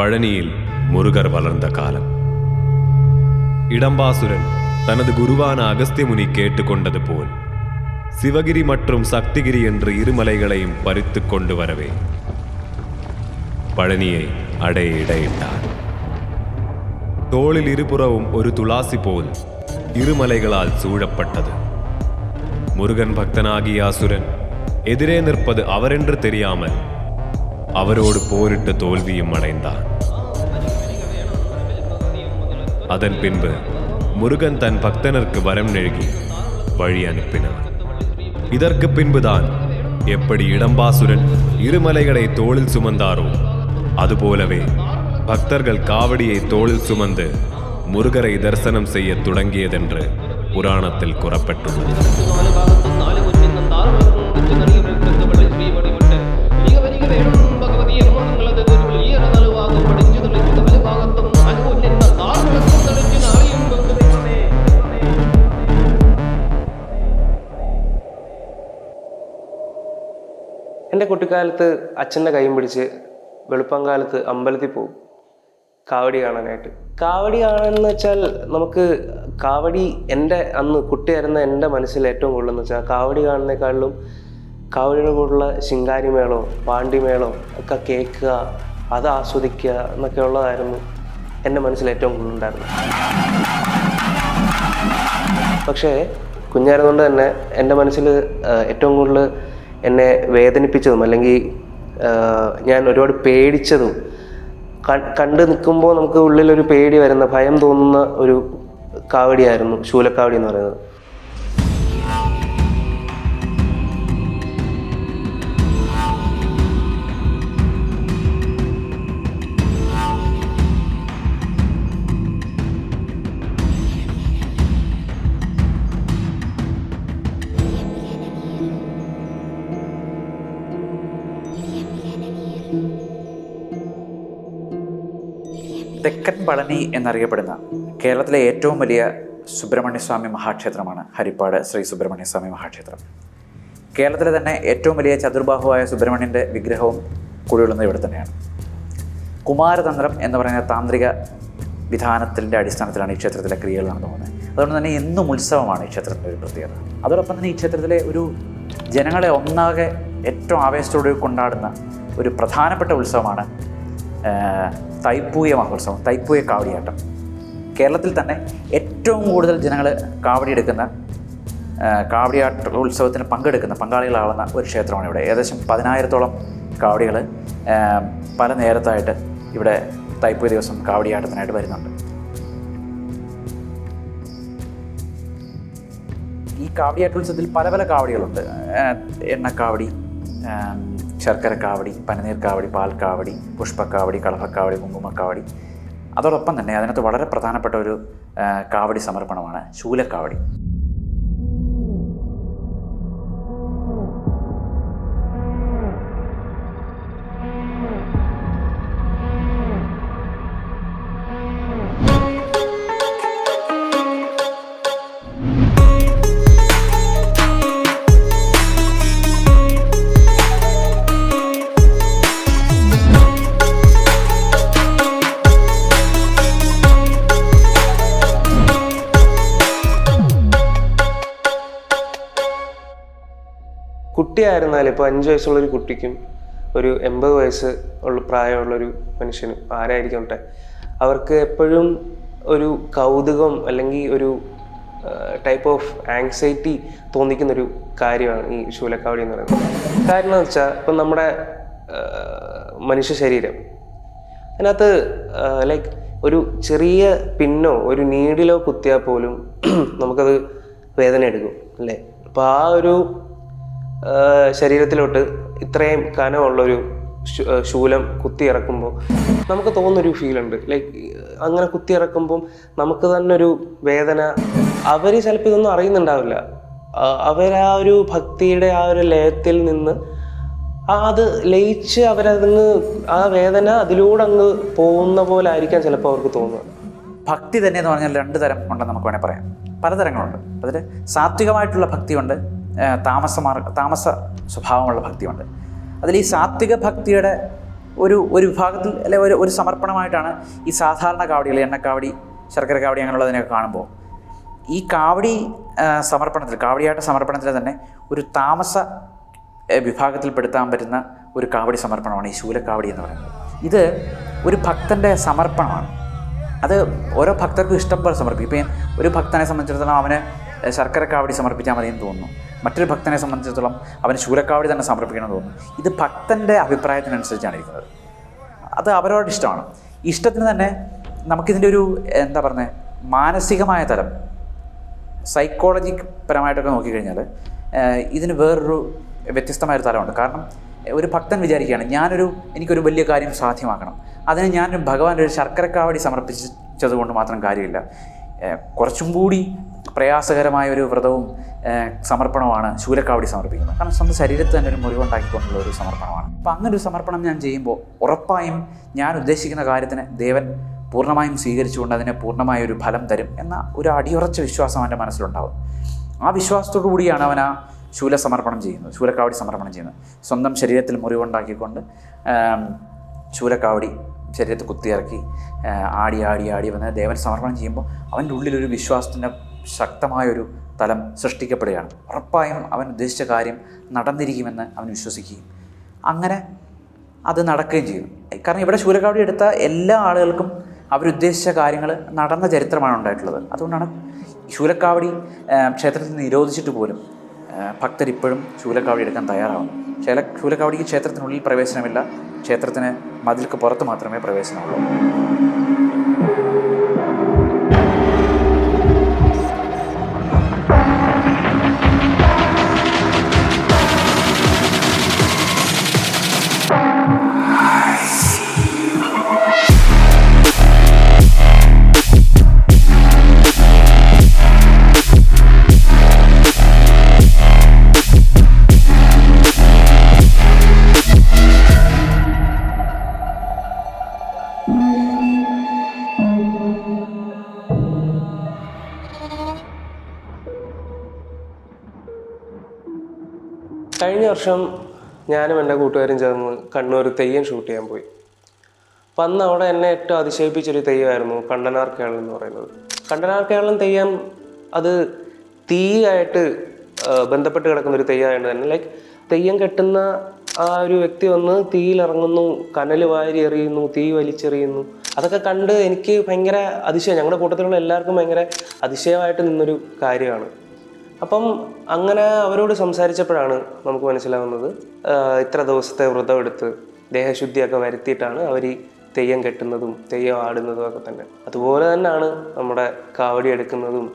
பழனியில் முருகர் வளர்ந்த காலம். இடம்பாசுரன் தனது குருவான அகஸ்தியமுனி கேட்டுக்கொண்டது போல் சிவகிரி மற்றும் சக்திகிரி என்று இருமலைகளையும் பறித்து கொண்டு வரவே பழனியை அடைய இடையிட்டார் தோளில் இருபுறவும் ஒரு துளாசி போல் இருமலைகளால் சூழப்பட்டது. முருகன் பக்தனாகிய அசுரன் எதிரே நிற்பது அவரென்று தெரியாமல் அவரோடு போரிட்டு தோல்வியும் அடைந்தான். அதன் பின்பு முருகன் தன் பக்தனருக்கு வரம் நெழுகி வழி அனுப்பினார் இதற்கு பின்புதான் எப்படி இடம்பாசுரன் இருமலைகளை தோளில் சுமந்தாரோ அதுபோலவே பக்தர்கள் காவடியை தோளில் சுமந்து முருகரை தரிசனம் செய்ய தொடங்கியதென்று புராணத்தில் கூறப்பட்டுள்ளது. എന്റെ കുട്ടിക്കാലത്ത് അച്ഛന്റെ കൈയും പിടിച്ച് വെളുപ്പംകാലത്ത് അമ്പലത്തിൽ പോകും. കാവടി കാണാനായിട്ട്. കാവടി കാണാനെന്ന് വെച്ചാൽ നമുക്ക് കാവടി എന്റെ അന്ന് കുട്ടിയായിരുന്ന എന്റെ മനസ്സിൽ ഏറ്റവും കൂടുതൽ എന്ന് വെച്ചാൽ കാവടി കാണുന്നേക്കാളിലും കാവടിയുടെ കൂടെയുള്ള ശിങ്കാരിമേളോ പാണ്ടിമേളോ ഒക്കെ കേൾക്കുക അത് ആസ്വദിക്കുക എന്നൊക്കെ ഉള്ളതായിരുന്നു എന്റെ മനസ്സിൽ ഏറ്റവും കൂടുതൽ കൂടുതലുണ്ടായിരുന്നത് പക്ഷേ കുഞ്ഞായിരുന്നുകൊണ്ട് തന്നെ എന്റെ മനസ്സിൽ ഏറ്റവും കൂടുതൽ എന്നെ വേദനിപ്പിച്ചതും അല്ലെങ്കിൽ ഞാൻ ഒരുപാട് പേടിച്ചതും കണ്ട് നിൽക്കുമ്പോൾ നമുക്ക് ഉള്ളിലൊരു പേടി വരുന്ന ഭയം തോന്നുന്ന ഒരു കാവടിയായിരുന്നു ശൂലക്കാവടി എന്ന് പറയുന്നത്. തെക്കൻ പളനി എന്നറിയപ്പെടുന്ന കേരളത്തിലെ ഏറ്റവും വലിയ സുബ്രഹ്മണ്യസ്വാമി മഹാക്ഷേത്രമാണ് ഹരിപ്പാട് ശ്രീ സുബ്രഹ്മണ്യസ്വാമി മഹാക്ഷേത്രം. കേരളത്തിലെ തന്നെ ഏറ്റവും വലിയ ചതുർബാഹുവായ സുബ്രഹ്മണ്യന്റെ വിഗ്രഹവും കുടികൊള്ളുന്നത് ഇവിടെ തന്നെയാണ്. കുമാരതന്ത്രം എന്ന് പറയുന്ന താന്ത്രിക വിധാനത്തിന്റെ അടിസ്ഥാനത്തിലാണ് ഈ ക്ഷേത്രത്തിലെ ക്രിയകൾ നടന്നു പോകുന്നത് അതുകൊണ്ട് തന്നെ എന്നും ഉത്സവമാണ് ഈ ക്ഷേത്രത്തിന്റെ ഒരു പ്രത്യേകത. അതോടൊപ്പം തന്നെ ഈ ക്ഷേത്രത്തിലെ ഒരു ജനങ്ങളെ ഒന്നാകെ ഏറ്റവും ആവേശത്തോടെ കൊണ്ടാടുന്ന ഒരു പ്രധാനപ്പെട്ട ഉത്സവമാണ് തൈപ്പൂയ മഹോത്സവം തൈപ്പൂയ കാവടിയാട്ടം. കേരളത്തിൽ തന്നെ ഏറ്റവും കൂടുതൽ ജനങ്ങൾ കാവടി എടുക്കുന്ന കാവടിയാട്ട ഉത്സവത്തിന് പങ്കെടുക്കുന്ന പങ്കാളികളാവുന്ന ഒരു ക്ഷേത്രമാണ് ഇവിടെ. ഏകദേശം പതിനായിരത്തോളം കാവടികൾ പല നേരത്തായിട്ട് ഇവിടെ തൈപ്പൂയ ദിവസം കാവടിയാട്ടത്തിനായിട്ട് വരുന്നുണ്ട്. ഈ കാവടിയാട്ട ഉത്സവത്തിൽ പല പല കാവടികളുണ്ട്. എണ്ണക്കാവടി ശർക്കര കാവടി പനനീർ കാവടി പാൽ കാവടി പുഷ്പക്കാവടി കളഭക്കാവടി കുങ്കുമക്കാവടി. അതോടൊപ്പം തന്നെ അതിനകത്ത് വളരെ പ്രധാനപ്പെട്ട ഒരു കാവടി സമർപ്പണമാണ് ശൂലക്കാവടി. കുട്ടിയായിരുന്നാലും ഇപ്പോൾ അഞ്ച് വയസ്സുള്ളൊരു കുട്ടിക്കും ഒരു എൺപത് വയസ്സ് ഉള്ള പ്രായമുള്ളൊരു മനുഷ്യനും ആരായിരിക്കട്ടെ അവർക്ക് എപ്പോഴും ഒരു കൗതുകം അല്ലെങ്കിൽ ഒരു ടൈപ്പ് ഓഫ് ആങ്സൈറ്റി തോന്നിക്കുന്നൊരു കാര്യമാണ് ഈ ശൂലക്കാവടി എന്ന് പറയുന്നത്. കാരണം എന്ന് വെച്ചാൽ ഇപ്പം നമ്മുടെ മനുഷ്യ ശരീരം അതിനകത്ത് ലൈക്ക് ഒരു ചെറിയ പിന്നോ ഒരു നീഡിലോ കുത്തിയാൽ പോലും നമുക്കത് വേദന എടുക്കും അല്ലേ? അപ്പോൾ ആ ഒരു ശരീരത്തിലോട്ട് ഇത്രയും കനമുള്ളൊരു ശൂലം കുത്തി ഇറക്കുമ്പോൾ നമുക്ക് തോന്നുന്നൊരു ഫീലുണ്ട്. ലൈക്ക് അങ്ങനെ കുത്തി ഇറക്കുമ്പം നമുക്ക് തന്നെ ഒരു വേദന അവർ ചിലപ്പോൾ ഇതൊന്നും അറിയുന്നുണ്ടാവില്ല. അവർ ആ ഒരു ഭക്തിയുടെ ആ ഒരു ലയത്തിൽ നിന്ന് ആ അത് ലയിച്ച് അവരതങ്ങ് ആ വേദന അതിലൂടെ അങ്ങ് പോകുന്ന പോലെ ആയിരിക്കാം ചിലപ്പോൾ അവർക്ക് തോന്നുന്നത് ഭക്തി തന്നെ എന്ന് പറഞ്ഞാൽ രണ്ട് തരം ഉണ്ടെന്ന് നമുക്ക് വേണേൽ പറയാം. പലതരങ്ങളുണ്ട്. അതിൽ സാത്വികമായിട്ടുള്ള ഭക്തിയുണ്ട് ഏഹ് താമസ സ്വഭാവമുള്ള ഭക്തിയുണ്ട്. അതിൽ ഈ സാത്വിക ഭക്തിയുടെ ഒരു ഒരു വിഭാഗത്തിൽ അല്ലെ ഒരു ഒരു സമർപ്പണമായിട്ടാണ് ഈ സാധാരണ കാവടികൾ എണ്ണക്കാവടി ശർക്കര കാവടി അങ്ങനെയുള്ളതിനൊക്കെ കാണുമ്പോൾ. ഈ കാവടി സമർപ്പണത്തിൽ കാവടിയാട്ട സമർപ്പണത്തിൽ തന്നെ ഒരു താമസ വിഭാഗത്തിൽപ്പെടുത്താൻ പറ്റുന്ന ഒരു കാവടി സമർപ്പണമാണ് ഈ ശൂലക്കാവടി എന്ന് പറയുന്നത്. ഇത് ഒരു ഭക്തന്റെ സമർപ്പണമാണ്. അത് ഓരോ ഭക്തർക്കും ഇഷ്ടം പോലെ സമർപ്പിക്കും. ഇപ്പം ഒരു ഭക്തനെ സംബന്ധിച്ചിടത്തോളം അവന് ശർക്കര കാവടി സമർപ്പിച്ചാൽ എന്ന് തോന്നുന്നു. മറ്റൊരു ഭക്തനെ സംബന്ധിച്ചിടത്തോളം അവന് ശൂലക്കാവടി തന്നെ സമർപ്പിക്കണമെന്ന് തോന്നുന്നു. ഇത് ഭക്തന്റെ അഭിപ്രായത്തിനനുസരിച്ചാണ് ഇരിക്കുന്നത്. അത് അവരവരുടെ ഇഷ്ടമാണ്. ഇഷ്ടത്തിന് തന്നെ നമുക്കിതിന്റെ ഒരു എന്താ പറയുന്നത് മാനസികമായ തലം സൈക്കോളജി പരമായിട്ടൊക്കെ നോക്കിക്കഴിഞ്ഞാൽ ഇതിന് വേറൊരു വ്യത്യസ്തമായൊരു തലമുണ്ട്. കാരണം ഒരു ഭക്തൻ വിചാരിക്കുകയാണ് ഞാനൊരു എനിക്കൊരു വലിയ കാര്യം സാധ്യമാക്കണം. അതിന് ഞാൻ ഭഗവാൻ ഒരു ശർക്കരക്കാവടി സമർപ്പിച്ചതുകൊണ്ട് മാത്രം കാര്യമില്ല. കുറച്ചും കൂടി പ്രയാസകരമായ ഒരു വ്രതവും സമർപ്പണമാണ് ശൂലക്കാവടി സമർപ്പിക്കുന്നത്. കാരണം സ്വന്തം ശരീരത്തിൽ തന്നെ ഒരു മുറിവുണ്ടാക്കിക്കൊണ്ടുള്ള ഒരു സമർപ്പണമാണ്. അപ്പോൾ അങ്ങനെ ഒരു സമർപ്പണം ഞാൻ ചെയ്യുമ്പോൾ ഉറപ്പായും ഞാൻ ഉദ്ദേശിക്കുന്ന കാര്യത്തിന് ദേവൻ പൂർണമായും സ്വീകരിച്ചുകൊണ്ട് അതിനെ പൂർണമായ ഒരു ഫലം തരും എന്ന ഒരു അടിയുറച്ച വിശ്വാസം അവന്റെ മനസ്സിലുണ്ടാവും. ആ വിശ്വാസത്തോടു കൂടിയാണ് അവൻ ആ ശൂല സമർപ്പണം ചെയ്യുന്നത് ശൂലക്കാവടി സമർപ്പണം ചെയ്യുന്നത്. സ്വന്തം ശരീരത്തിൽ മുറിവുണ്ടാക്കിക്കൊണ്ട് ശൂലക്കാവടി ശരീരത്തിൽ കുത്തിയിറക്കി ആടി ആടി ആടി വന്ന് ദേവൻ സമർപ്പണം ചെയ്യുമ്പോൾ അവന്റെ ഉള്ളിലൊരു വിശ്വാസത്തിന്റെ ശക്തമായൊരു തലം സൃഷ്ടിക്കപ്പെടുകയാണ്. ഉറപ്പായും അവൻ ഉദ്ദേശിച്ച കാര്യം നടന്നിരിക്കുമെന്ന് അവൻ വിശ്വസിക്കുകയും അങ്ങനെ അത് നടക്കുകയും ചെയ്യും. കാരണം ഇവിടെ ശൂലക്കാവടി എടുത്ത എല്ലാ ആളുകൾക്കും അവരുദ്ദേശിച്ച കാര്യങ്ങൾ നടന്ന ചരിത്രമാണ് ഉണ്ടായിട്ടുള്ളത്. അതുകൊണ്ടാണ് ശൂലക്കാവടി ക്ഷേത്രത്തിൽ നിരോധിച്ചിട്ട് പോലും ഭക്തർ ഭക്തരിപ്പോഴും ശൂലക്കാവടി എടുക്കാൻ തയ്യാറാവുന്നു ശൂല ശൂലക്കാവടിക്ക് ക്ഷേത്രത്തിനുള്ളിൽ പ്രവേശനമില്ല. ക്ഷേത്രത്തിന് മതിൽക്ക് പുറത്ത് മാത്രമേ പ്രവേശനമുള്ളൂ. കഴിഞ്ഞ വർഷം ഞാനും എന്റെ കൂട്ടുകാരും ചേർന്ന് കണ്ണൂർ തെയ്യം ഷൂട്ട് ചെയ്യാൻ പോയി. അപ്പം അന്ന് അവിടെ എന്നെ ഏറ്റവും അതിശയിപ്പിച്ചൊരു തെയ്യമായിരുന്നു കണ്ടനാർ കേരളം എന്ന് പറയുന്നത്. കണ്ടനാർ കേരളം തെയ്യം അത് തീയായിട്ട് ബന്ധപ്പെട്ട് കിടക്കുന്ന ഒരു തെയ്യമായിട്ട് തന്നെ ലൈക്ക് തെയ്യം കെട്ടുന്ന ആ ഒരു വ്യക്തി വന്ന് തീയിലിറങ്ങുന്നു കനൽ വാരി എറിയുന്നു തീ വലിച്ചെറിയുന്നു. അതൊക്കെ കണ്ട് എനിക്ക് ഭയങ്കര അതിശയം. ഞങ്ങളുടെ കൂട്ടത്തിലുള്ള എല്ലാവർക്കും ഭയങ്കര അതിശയമായിട്ട് നിന്നൊരു കാര്യമാണ്. അപ്പം അങ്ങനെ അവരോട് സംസാരിച്ചപ്പോഴാണ് നമുക്ക് മനസ്സിലാവുന്നത് ഇത്ര ദിവസത്തെ വ്രതം എടുത്ത് ദേഹശുദ്ധിയൊക്കെ വരുത്തിയിട്ടാണ് അവർ ഈ തെയ്യം കെട്ടുന്നതും തെയ്യം ആടുന്നതും ഒക്കെ തന്നെ. അതുപോലെ തന്നെയാണ് നമ്മുടെ കാവടി എടുക്കുന്നതും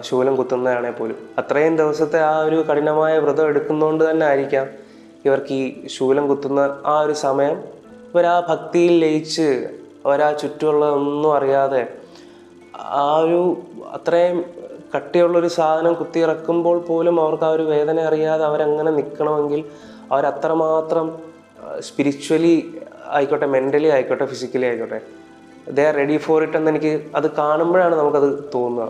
ശൂലം കുത്തുന്നതാണെ പോലും. അത്രയും ദിവസത്തെ ആ ഒരു കഠിനമായ വ്രതം എടുക്കുന്നതുകൊണ്ട് തന്നെ ആയിരിക്കാം ഇവർക്ക് ഈ ശൂലം കുത്തുന്ന ആ ഒരു സമയം. ഇവരാ ഭക്തിയിൽ ലയിച്ച് അവരാ ചുറ്റുമുള്ള ഒന്നും അറിയാതെ ആ ഒരു അത്രയും കട്ടിയുള്ളൊരു സാധനം കുത്തിയിറക്കുമ്പോൾ പോലും അവർക്ക് ആ ഒരു വേദന അറിയാതെ അവരങ്ങനെ നിൽക്കണമെങ്കിൽ അവരത്രമാത്രം സ്പിരിച്വലി ആയിക്കോട്ടെ മെന്റലി ആയിക്കോട്ടെ ഫിസിക്കലി ആയിക്കോട്ടെ they are ready for it എന്ന് എനിക്ക് അത് കാണുമ്പോഴാണ് നമുക്കത് തോന്നുക.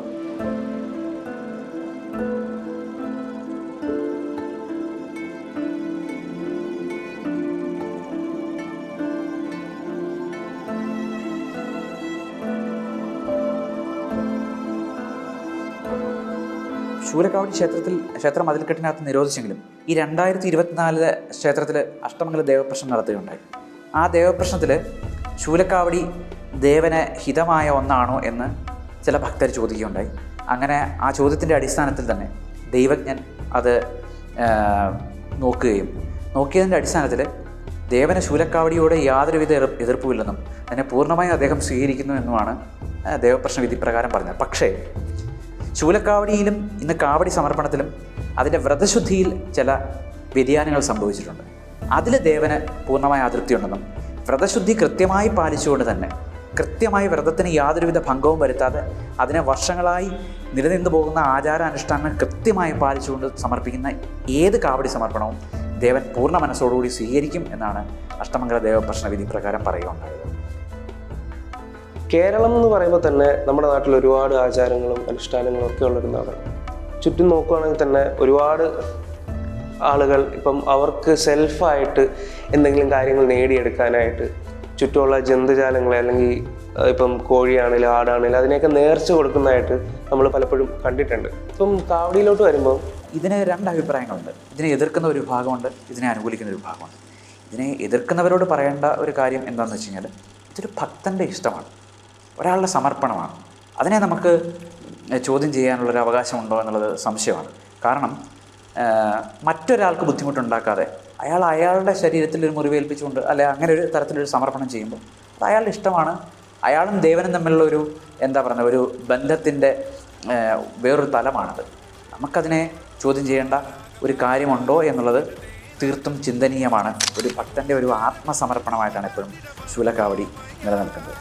ശൂലക്കാവടി ക്ഷേത്രത്തിൽ ക്ഷേത്രം മതിൽക്കെട്ടിനകത്ത് നിരോധിച്ചെങ്കിലും ഈ രണ്ടായിരത്തി ഇരുപത്തിനാലിലെ ക്ഷേത്രത്തിൽ അഷ്ടമംഗല ദേവപ്രശ്നം നടത്തുകയുണ്ടായി. ആ ദേവപ്രശ്നത്തിൽ ശൂലക്കാവടി ദേവന് ഹിതമായ ഒന്നാണോ എന്ന് ചില ഭക്തർ ചോദിക്കുകയുണ്ടായി. അങ്ങനെ ആ ചോദ്യത്തിന്റെ അടിസ്ഥാനത്തിൽ തന്നെ ദൈവജ്ഞൻ അത് നോക്കുകയും നോക്കിയതിന്റെ അടിസ്ഥാനത്തിൽ ദേവന് ശൂലക്കാവടിയോട് യാതൊരുവിധ എതിർ എതിർപ്പുമില്ലെന്നും അതിനെ പൂർണമായും അദ്ദേഹം സ്വീകരിക്കുന്നു എന്നുമാണ് ദേവപ്രശ്ന ദേവപ്രശ്ന വിധിപ്രകാരം പറഞ്ഞത്. പക്ഷേ ശൂലക്കാവടിയിലും ഇന്ന് കാവടി സമർപ്പണത്തിലും അതിന്റെ വ്രതശുദ്ധിയിൽ ചില വ്യതിയാനങ്ങൾ സംഭവിച്ചിട്ടുണ്ട്. അതിൽ ദേവന് പൂർണമായ അതൃപ്തിയുണ്ടെന്നും വ്രതശുദ്ധി കൃത്യമായി പാലിച്ചുകൊണ്ട് തന്നെ കൃത്യമായി വ്രതത്തിന് യാതൊരുവിധ ഭംഗവും വരുത്താതെ അതിനെ വർഷങ്ങളായി നിലനിന്നു പോകുന്ന ആചാരാനുഷ്ഠാനങ്ങൾ കൃത്യമായി പാലിച്ചുകൊണ്ട് സമർപ്പിക്കുന്ന ഏത് കാവടി സമർപ്പണവും ദേവൻ പൂർണ മനസ്സോടുകൂടി സ്വീകരിക്കും എന്നാണ് അഷ്ടമംഗല ദേവപ്രശ്ന വിധി പ്രകാരം പറയുകയുണ്ടായത്. കേരളം എന്ന് പറയുമ്പോൾ തന്നെ നമ്മുടെ നാട്ടിൽ ഒരുപാട് ആചാരങ്ങളും അനുഷ്ഠാനങ്ങളും ഒക്കെ ഉള്ളൊരു നാടാണ്. ചുറ്റും നോക്കുകയാണെങ്കിൽ തന്നെ ഒരുപാട് ആളുകൾ ഇപ്പം അവർക്ക് സെൽഫായിട്ട് എന്തെങ്കിലും കാര്യങ്ങൾ നേടിയെടുക്കാനായിട്ട് ചുറ്റുമുള്ള ജന്തുജാലങ്ങളെ അല്ലെങ്കിൽ ഇപ്പം കോഴിയാണെങ്കിലും ആടാണെങ്കിലും അതിനെയൊക്കെ നേർച്ച കൊടുക്കുന്നതായിട്ട് നമ്മൾ പലപ്പോഴും കണ്ടിട്ടുണ്ട്. ഇപ്പം കാവടിയിലോട്ട് വരുമ്പോൾ ഇതിന് രണ്ട് അഭിപ്രായങ്ങളുണ്ട്. ഇതിനെ എതിർക്കുന്ന ഒരു ഭാഗമുണ്ട് ഇതിനെ അനുകൂലിക്കുന്ന ഒരു ഭാഗമുണ്ട് ഇതിനെ എതിർക്കുന്നവരോട് പറയേണ്ട ഒരു കാര്യം എന്താണെന്ന് വെച്ച് കഴിഞ്ഞാൽ ഇതൊരു ഭക്തന്റെ ഇഷ്ടമാണ്. ഒരാളുടെ സമർപ്പണമാണ്. അതിനെ നമുക്ക് ചോദ്യം ചെയ്യാനുള്ളൊരു അവകാശമുണ്ടോ എന്നുള്ളത് സംശയമാണ്. കാരണം മറ്റൊരാൾക്ക് ബുദ്ധിമുട്ടുണ്ടാക്കാതെ അയാൾ അയാളുടെ ശരീരത്തിൽ ഒരു മുറിവേൽപ്പിച്ചുകൊണ്ട് അല്ലെ അങ്ങനെ ഒരു തരത്തിലൊരു സമർപ്പണം ചെയ്യുമ്പോൾ അത് അയാളുടെ ഇഷ്ടമാണ്. അയാളും ദേവനും തമ്മിലുള്ള ഒരു എന്താ പറയുക ഒരു ബന്ധത്തിന്റെ വേറൊരു തലമാണത്. നമുക്കതിനെ ചോദ്യം ചെയ്യേണ്ട ഒരു കാര്യമുണ്ടോ എന്നുള്ളത് തീർത്തും ചിന്തനീയമാണ്. ഒരു ഭക്തന്റെ ഒരു ആത്മസമർപ്പണമായിട്ടാണ് എപ്പോഴും ശൂലക്കാവടി നിലനിൽക്കുന്നത്.